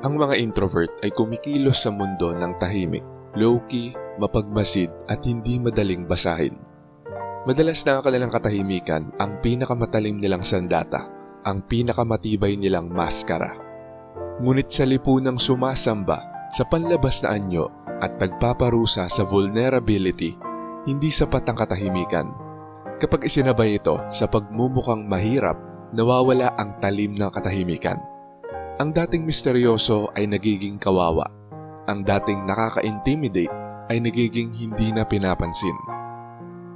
Ang mga introvert ay kumikilos sa mundo ng tahimik, low-key, mapagmasid at hindi madaling basahin. Madalas na ang kanilang katahimikan ang pinakamatalim nilang sandata, ang pinakamatibay nilang maskara. Ngunit sa lipunang sumasamba sa panlabas na anyo at nagpaparusa sa vulnerability, hindi sapat ang katahimikan. Kapag isinabay ito sa pagmumukhang mahirap, nawawala ang talim ng katahimikan. Ang dating misteryoso ay nagiging kawawa. Ang dating nakaka-intimidate ay nagiging hindi na pinapansin.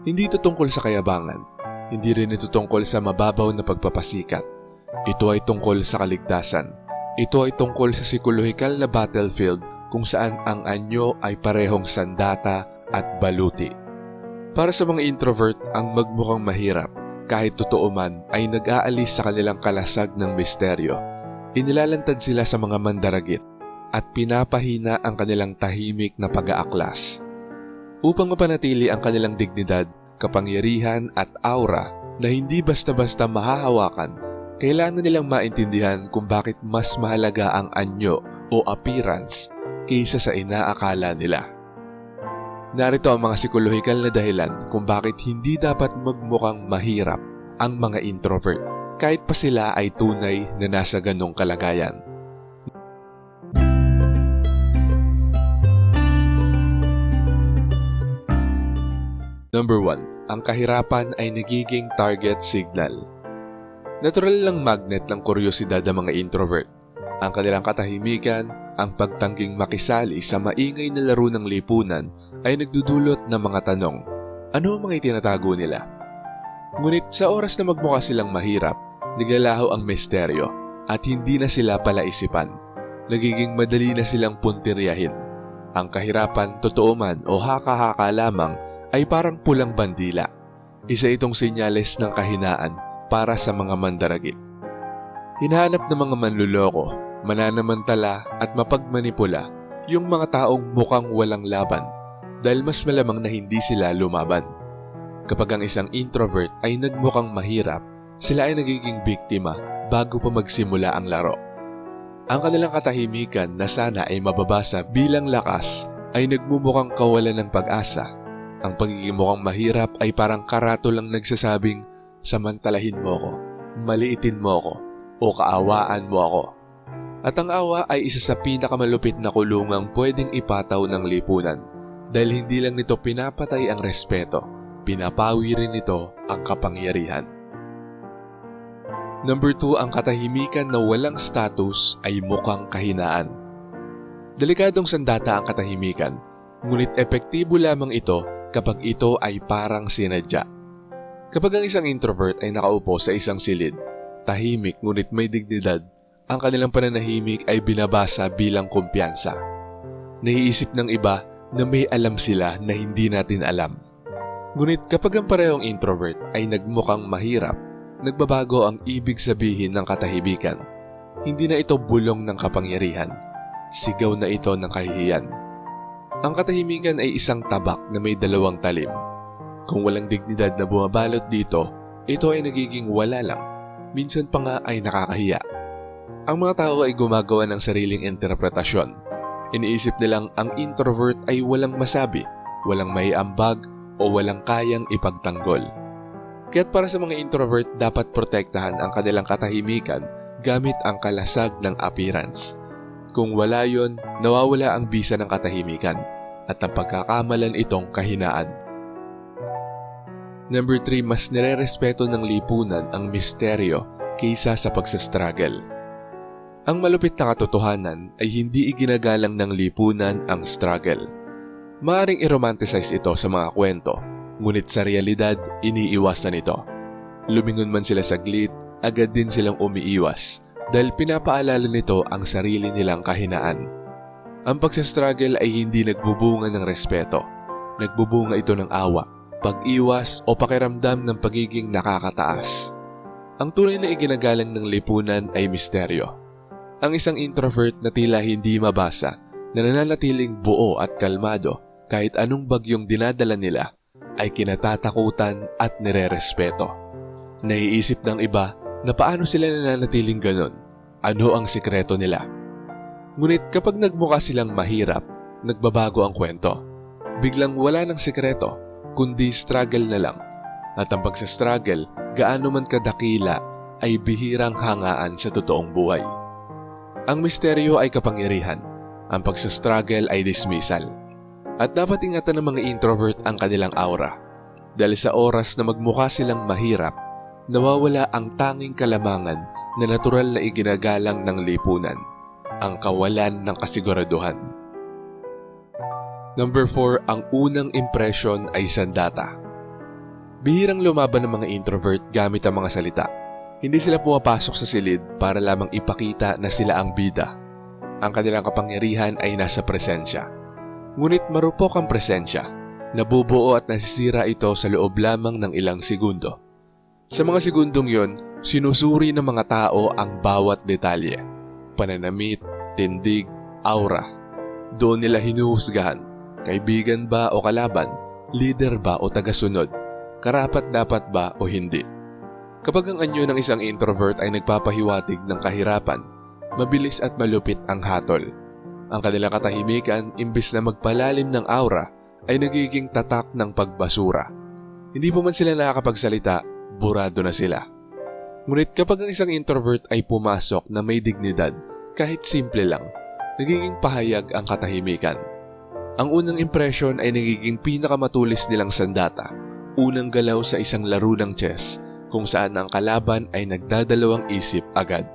Hindi ito tungkol sa kayabangan. Hindi rin ito tungkol sa mababaw na pagpapasikat. Ito ay tungkol sa kaligtasan. Ito ay tungkol sa psikolohikal na battlefield kung saan ang anyo ay parehong sandata at baluti. Para sa mga introvert, ang magmukhang mahirap, kahit totoo man, ay nag-aalis sa kanilang kalasag ng misteryo. Inilalantad sila sa mga mandaragit at pinapahina ang kanilang tahimik na pag-aaklas. Upang mapanatili ang kanilang dignidad, kapangyarihan at aura na hindi basta-basta mahahawakan, kailangan nilang maintindihan kung bakit mas mahalaga ang anyo o appearance kaysa sa inaakala nila. Narito ang mga psikolohikal na dahilan kung bakit hindi dapat magmukhang mahirap ang mga introvert kahit pa sila ay tunay na nasa ganong kalagayan. Number 1. Ang kahirapan ay nagiging target signal. Natural lang magnet ng kuryosidad ang mga introvert. Ang kanilang katahimikan, ang pagtangging makisali sa maingay na laro ng lipunan ay nagdudulot ng mga tanong. Ano ang mga itinatago nila? Ngunit sa oras na magmukha silang mahirap, nagalaho ang misteryo at hindi na sila palaisipan. Nagiging madali na silang puntiryahin. Ang kahirapan, totoo man o haka-haka lamang, ay parang pulang bandila. Isa itong senyales ng kahinaan para sa mga mandaragit. Hinahanap ng mga manluloko, mananamantala at mapagmanipula yung mga taong mukhang walang laban dahil mas malamang na hindi sila lumaban. Kapag ang isang introvert ay nagmukhang mahirap, sila ay nagiging biktima bago pa magsimula ang laro. Ang kanilang katahimikan na sana ay mababasa bilang lakas ay nagmumukhang kawalan ng pag-asa. Ang pagiging mukhang mahirap ay parang karato lang nagsasabing, samantalahin mo ko, maliitin mo ko, o kaawaan mo ako. At ang awa ay isa sa pinakamalupit na kulungang pwedeng ipataw ng lipunan dahil hindi lang nito pinapatay ang respeto, pinapawi rin nito ang kapangyarihan. Number 2, ang katahimikan na walang status ay mukhang kahinaan. Delikadong sandata ang katahimikan, ngunit epektibo lamang ito kapag ito ay parang sinadya. Kapag ang isang introvert ay nakaupo sa isang silid, tahimik ngunit may dignidad, ang kanilang pananahimik ay binabasa bilang kumpiyansa. Naiisip ng iba na may alam sila na hindi natin alam. Ngunit kapag ang parehong introvert ay nagmukhang mahirap, nagbabago ang ibig sabihin ng katahimikan. Hindi na ito bulong ng kapangyarihan. Sigaw na ito ng kahihiyan. Ang katahimikan ay isang tabak na may dalawang talim. Kung walang dignidad na bumabalot dito, ito ay nagiging wala lang. Minsan pa nga ay nakakahiya. Ang mga tao ay gumagawa ng sariling interpretasyon. Iniisip nilang ang introvert ay walang masabi, walang may ambag, o walang kayang ipagtanggol. Kaya't para sa mga introvert, dapat protektahan ang kanilang katahimikan gamit ang kalasag ng appearance. Kung wala yon, nawawala ang bisa ng katahimikan at ang pagkakamalan itong kahinaan. Number 3, mas nirerespeto ng lipunan ang misteryo kaysa sa pagsastruggle. Ang malupit na katotohanan ay hindi iginagalang ng lipunan ang struggle. Maaring i-romanticize ito sa mga kwento, ngunit sa realidad, iniiwasan ito. Lumingon man sila saglit, agad din silang umiiwas dahil pinapaalala nito ang sarili nilang kahinaan. Ang pagsastruggle ay hindi nagbubunga ng respeto. Nagbubunga ito ng awa, pag-iwas o pakiramdam ng pagiging nakakataas. Ang tunay na iginagalang ng lipunan ay misteryo. Ang isang introvert na tila hindi mabasa na nananatiling buo at kalmado kahit anong bagyong dinadala nila ay kinatatakutan at nirerespeto. Naiisip ng iba na paano sila nananatiling ganon? Ano ang sikreto nila? Ngunit kapag nagmukha silang mahirap, nagbabago ang kwento. Biglang wala ng sikreto, kundi struggle na lang. At ang pagsa-struggle, gaano man kadakila, ay bihirang hangaan sa totoong buhay. Ang misteryo ay kapangyarihan, ang pagsa-struggle ay dismissal. At dapat ingatan ng mga introvert ang kanilang aura. Dahil sa oras na magmukha silang mahirap, nawawala ang tanging kalamangan na natural na iginagalang ng lipunan, ang kawalan ng kasiguraduhan. Number 4, ang unang impression ay sandata. Bihirang lumaban ng mga introvert gamit ang mga salita. Hindi sila pumapasok sa silid para lamang ipakita na sila ang bida. Ang kanilang kapangyarihan ay nasa presensya. Ngunit marupok ang presensya. Nabubuo at nasisira ito sa loob lamang ng ilang segundo. Sa mga segundong yon, sinusuri ng mga tao ang bawat detalye. Pananamit, tindig, aura. Doon nila hinuhusgahan. Kaibigan ba o kalaban? Leader ba o tagasunod? Karapat dapat ba o hindi? Kapag ang anyo ng isang introvert ay nagpapahiwatig ng kahirapan, mabilis at malupit ang hatol. Ang kanilang katahimikan, imbis na magpalalim ng aura, ay nagiging tatak ng pagbasura. Hindi pa man sila nakakapagsalita, burado na sila. Ngunit kapag ang isang introvert ay pumasok na may dignidad, kahit simple lang, nagiging pahayag ang katahimikan. Ang unang impression ay nagiging pinakamatulis nilang sandata, unang galaw sa isang laro ng chess kung saan ang kalaban ay nagdadalawang isip agad.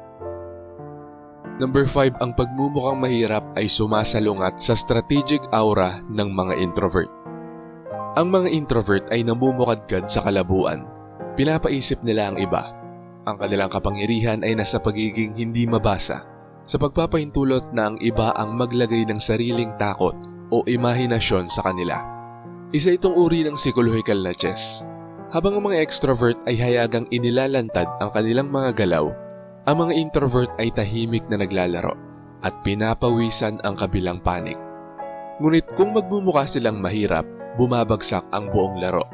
Number 5, ang pagmumukhang mahirap ay sumasalungat sa strategic aura ng mga introvert. Ang mga introvert ay namumukadkad sa kalabuan. Pinapaisip nila ang iba. Ang kanilang kapangyarihan ay nasa pagiging hindi mabasa sa pagpapahintulot na ang iba ang maglagay ng sariling takot o imahinasyon sa kanila. Isa itong uri ng psychological na chess. Habang ang mga extrovert ay hayagang inilalantad ang kanilang mga galaw, ang mga introvert ay tahimik na naglalaro at pinapawisan ang kabilang panik. Ngunit kung magmumukha silang mahirap, bumabagsak ang buong laro.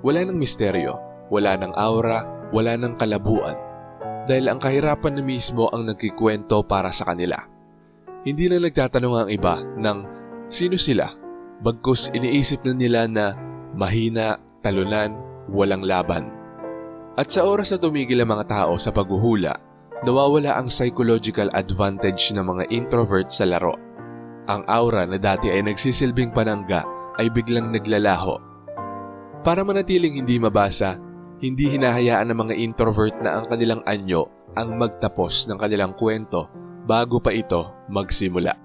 Wala ng misteryo, wala ng aura, wala ng kalabuan. Dahil ang kahirapan na mismo ang nagkikwento para sa kanila. Hindi na nagtatanong ang iba ng sino sila, bagkus iniisip na nila na mahina, talunan, walang laban. At sa oras na tumigil ang mga tao sa paghuhula, nawawala ang psychological advantage ng mga introvert sa laro. Ang aura na dati ay nagsisilbing panangga ay biglang naglalaho. Para manatiling hindi mabasa, hindi hinahayaan ng mga introvert na ang kanilang anyo ang magtapos ng kanilang kwento bago pa ito magsimula.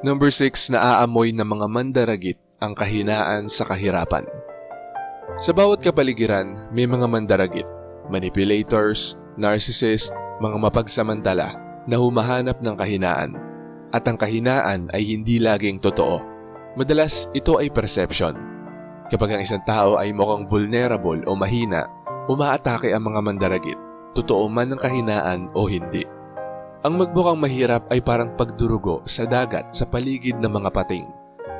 Number 6, naaamoy ng mga mandaragit ang kahinaan sa kahirapan. Sa bawat kapaligiran, may mga mandaragit, manipulators, narcissist, mga mapagsamantala na humahanap ng kahinaan. At ang kahinaan ay hindi laging totoo. Madalas ito ay perception. Kapag ang isang tao ay mukhang vulnerable o mahina, umaatake ang mga mandaragit, totoo man ang kahinaan o hindi. Ang magbukang mahirap ay parang pagdurugo sa dagat sa paligid ng mga pating.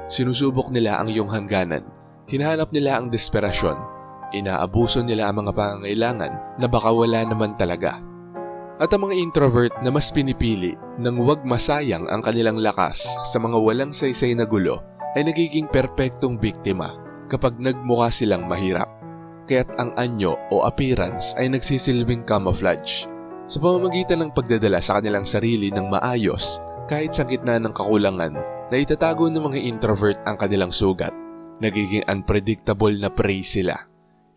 Sinusubok nila ang iyong hangganan, hinahanap nila ang desperasyon, inaabuso nila ang mga pangangailangan na baka wala naman talaga. At ang mga introvert na mas pinipili nang huwag masayang ang kanilang lakas sa mga walang saysay na gulo ay nagiging perpektong biktima kapag nagmukha silang mahirap. Kaya't ang anyo o appearance ay nagsisilbing camouflage sa pamamagitan ng pagdadala sa kanilang sarili ng maayos kahit sa gitna ng kakulangan na itatago ng mga introvert ang kanilang sugat. Nagiging unpredictable na prey sila.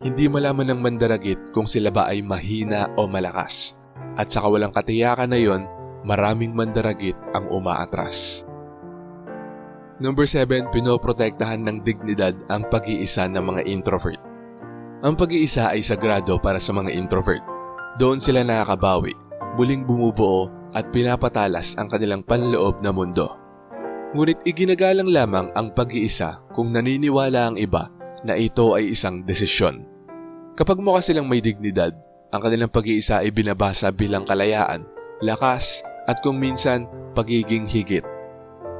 Hindi malaman ng mandaragit kung sila ba ay mahina o malakas. At sa kawalang katiyakan na yon, maraming mandaragit ang umaatras. Number 7, pinoprotektahan ng dignidad ang pag-iisa ng mga introvert. Ang pag-iisa ay sagrado para sa mga introvert. Doon sila nakakabawi, muling bumubuo at pinapatalas ang kanilang panloob na mundo. Ngunit iginagalang lamang ang pag-iisa kung naniniwala ang iba na ito ay isang desisyon. Kapag mukha silang may dignidad, ang kanilang pag-iisa ay binabasa bilang kalayaan, lakas at kung minsan pagiging higit.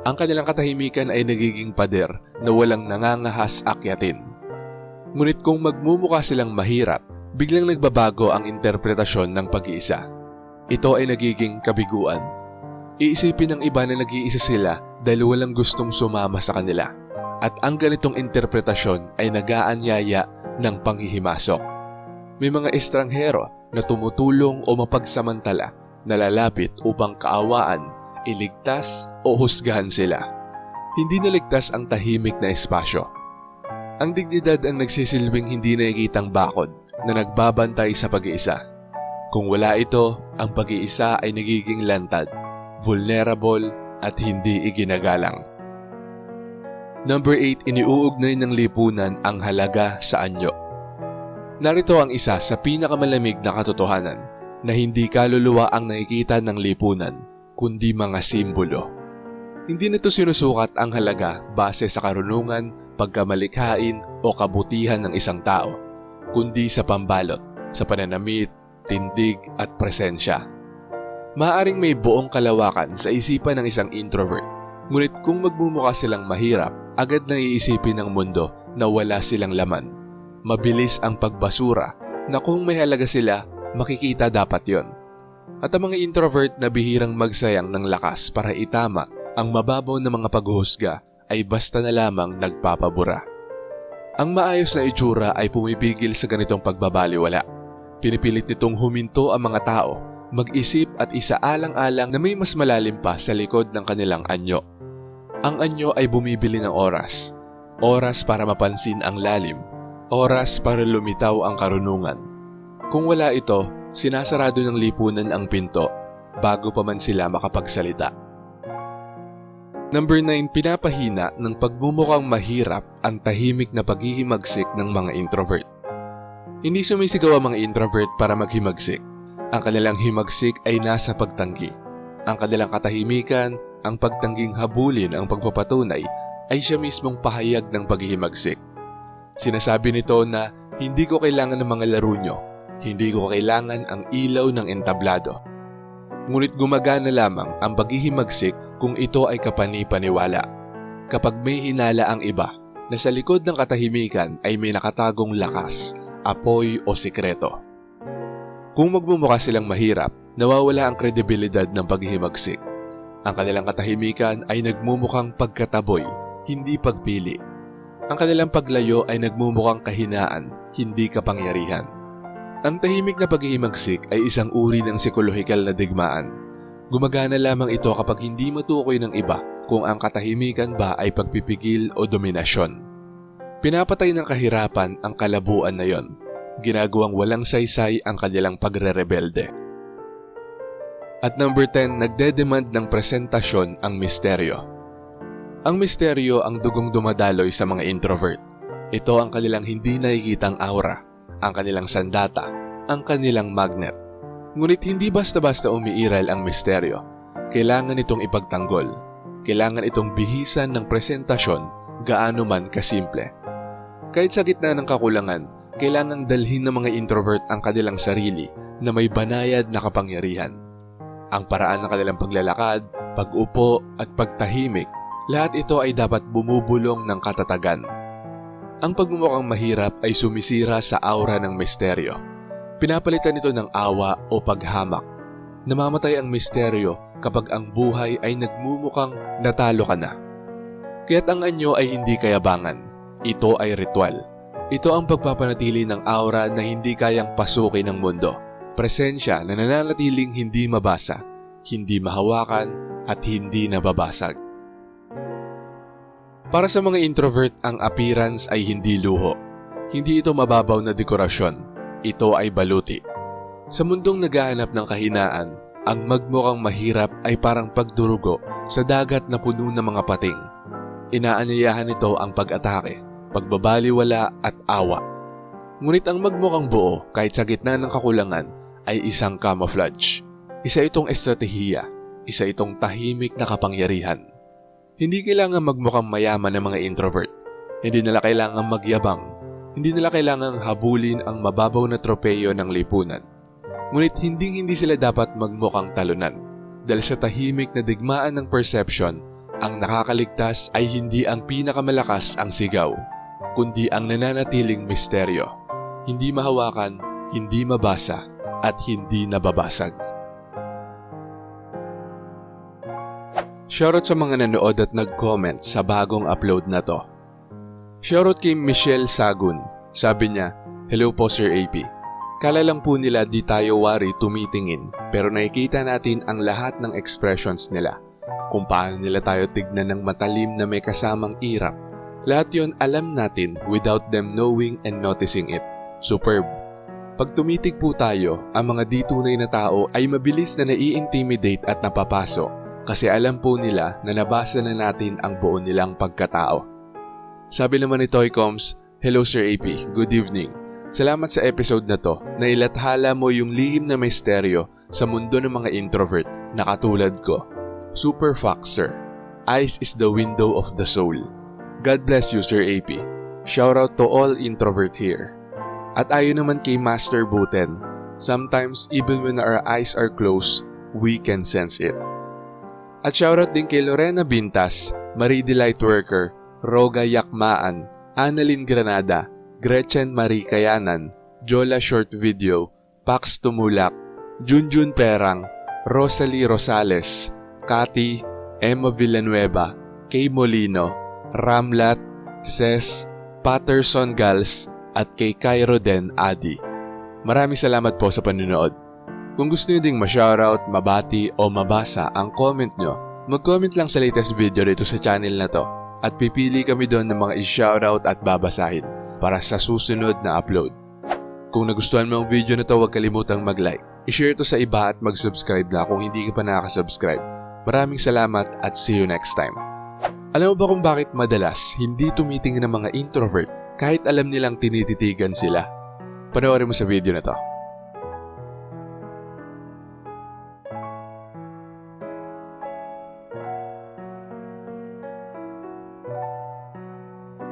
Ang kanilang katahimikan ay nagiging pader na walang nangangahas akyatin. Ngunit kung magmumukha silang mahirap, biglang nagbabago ang interpretasyon ng pag-iisa. Ito ay nagiging kabiguan. Iisipin ng iba na nag-iisa sila dahil walang gustong sumama sa kanila. At ang ganitong interpretasyon ay nagaanyaya ng panghihimasok. May mga estranghero na tumutulong o mapagsamantala na lalapit upang kaawaan, iligtas o husgahan sila. Hindi naligtas ang tahimik na espasyo. Ang dignidad ang nagsisilbing hindi nakikitang bakod na nagbabantay sa pag-iisa. Kung wala ito, ang pag-iisa ay nagiging lantad, vulnerable at hindi iginagalang. Number 8, iniuugnay ng lipunan ang halaga sa anyo. Narito ang isa sa pinakamalamig na katotohanan na hindi kaluluwa ang nakikita ng lipunan, kundi mga simbolo. Hindi nito sinusukat ang halaga base sa karunungan, pagkamalikhain o kabutihan ng isang tao, kundi sa pambalot, sa pananamit, tindig at presensya. Maaring may buong kalawakan sa isipan ng isang introvert, ngunit kung magmumukha silang mahirap, agad nang iisipin ng mundo na wala silang laman. Mabilis ang pagbasura na kung may halaga sila, makikita dapat yon. At ang mga introvert na bihirang magsayang ng lakas para itama ang mababaw na mga paghuhusga ay basta na lamang nagpapabura. Ang maayos na itsura ay pumipigil sa ganitong pagbabaliwala. Pinipilit nitong huminto ang mga tao, mag-isip at isaalang-alang na may mas malalim pa sa likod ng kanilang anyo. Ang anyo ay bumibili ng oras. Oras para mapansin ang lalim. Oras para lumitaw ang karunungan. Kung wala ito, sinasarado ng lipunan ang pinto bago pa man sila makapagsalita. Number 9, pinapahina ng pagmumukhang mahirap ang tahimik na paghihimagsik ng mga introvert. Hindi sumisigaw ang mga introvert para maghimagsik. Ang kanilang himagsik ay nasa pagtanggi. Ang kanilang katahimikan, ang pagtangging habulin ang pagpapatunay ay siya mismong pahayag ng paghihimagsik. Sinasabi nito na hindi ko kailangan ng mga laro nyo, hindi ko kailangan ang ilaw ng entablado. Ngunit gumagana lamang ang paghihimagsik kung ito ay kapani-paniwala. Kapag may hinala ang iba na sa likod ng katahimikan ay may nakatagong lakas, apoy o sikreto. Kung magmumukha silang mahirap, nawawala ang kredibilidad ng paghihimagsik. Ang kanilang katahimikan ay nagmumukhang pagkataboy, hindi pagpili. Ang kanilang paglayo ay nagmumukhang kahinaan, hindi kapangyarihan. Ang tahimik na paghihimagsik ay isang uri ng psikolohikal na digmaan. Gumagana lamang ito kapag hindi matukoy ng iba kung ang katahimikan ba ay pagpipigil o dominasyon. Pinapatay ng kahirapan ang kalabuan na yon. Ginagawang walang saysay ang kanilang pagre-rebelde. At number 10, nagdedemand ng presentasyon ang misteryo. Ang misteryo ang dugong dumadaloy sa mga introvert. Ito ang kanilang hindi nakikitang aura, ang kanilang sandata, ang kanilang magnet. Ngunit hindi basta-basta umiiral ang misteryo. Kailangan itong ipagtanggol. Kailangan itong bihisan ng presentasyon gaano man kasimple. Kahit sa gitna ng kakulangan, kailangang dalhin ng mga introvert ang kanilang sarili na may banayad na kapangyarihan. Ang paraan ng kanilang paglalakad, pag-upo at pagtahimik, lahat ito ay dapat bumubulong ng katatagan. Ang pagmumukhang mahirap ay sumisira sa aura ng misteryo. Pinapalitan ito ng awa o paghamak. Namamatay ang misteryo kapag ang buhay ay nagmumukhang natalo ka na. Kaya't ang anyo ay hindi kayabangan. Ito ay ritual. Ito ang pagpapanatili ng aura na hindi kayang pasukin ng mundo. Presensya na nananatiling hindi mabasa, hindi mahawakan, at hindi nababasag. Para sa mga introvert, ang appearance ay hindi luho. Hindi ito mababaw na dekorasyon. Ito ay baluti. Sa mundong naghahanap ng kahinaan, ang magmukhang mahirap ay parang pagdurugo sa dagat na puno ng mga pating. Inaanyayahan nito ang pag-atake, pagbabaliwala at awa. Ngunit ang magmukhang buo kahit sa gitna ng kakulangan ay isang camouflage. Isa itong estratehiya, isa itong tahimik na kapangyarihan. Hindi kailangan magmukhang mayaman ng mga introvert. Hindi nila kailangan magyabang. Hindi nila kailangang habulin ang mababaw na tropeyo ng lipunan. Ngunit hindi hindi sila dapat magmukhang talunan. Dahil sa tahimik na digmaan ng perception, ang nakakaligtas ay hindi ang pinakamalakas ang sigaw, kundi ang nananatiling misteryo. Hindi mahawakan, hindi mabasa, at hindi nababasag. Shoutout sa mga nanood at nag-comment sa bagong upload na to. Shoutout kay Michelle Sagun. Sabi niya, Hello po Sir AP. Kala lang po nila di tayo wari tumitingin pero nakikita natin ang lahat ng expressions nila. Kung paano nila tayo tignan ng matalim na may kasamang irap. Lahat yon alam natin without them knowing and noticing it. Superb. Pag tumitig po tayo, ang mga di tunay na tao ay mabilis na nai-intimidate at napapasok kasi alam po nila na nabasa na natin ang buo nilang pagkatao. Sabi naman ni Toy Combs, Hello Sir AP, good evening. Salamat sa episode na to na ilathala mo yung lihim na misteryo sa mundo ng mga introvert na katulad ko. Super fact, sir. Eyes is the window of the soul. God bless you, Sir AP. Shout out to all introvert here. At ayon naman kay Master Buten, sometimes even when our eyes are closed, we can sense it. At shoutout din kay Lorena Bintas, Marie Delight Worker, Roga Yakmaan, Annalyn Granada, Gretchen Marie Kayanan, Jola Short Video, Pax Tumulak, Junjun Perang, Rosalie Rosales, Kati, Emma Villanueva, Kay Molino, Ramlat, Ses, Patterson Gals, at kay Cairo Den Adi. Maraming salamat po sa panunood. Kung gusto nyo ding ma-shoutout, mabati o mabasa ang comment nyo, mag-comment lang sa latest video dito sa channel na to at pipili kami doon ng mga i-shoutout at babasahin para sa susunod na upload. Kung nagustuhan mo ang video na to, huwag kalimutang mag-like. I-share to sa iba at mag-subscribe na kung hindi ka pa nakaka-subscribe. Maraming salamat at see you next time. Alam mo ba kung bakit madalas hindi tumitingin ng mga introvert kahit alam nilang tinititigan sila? Panoorin mo sa video na to.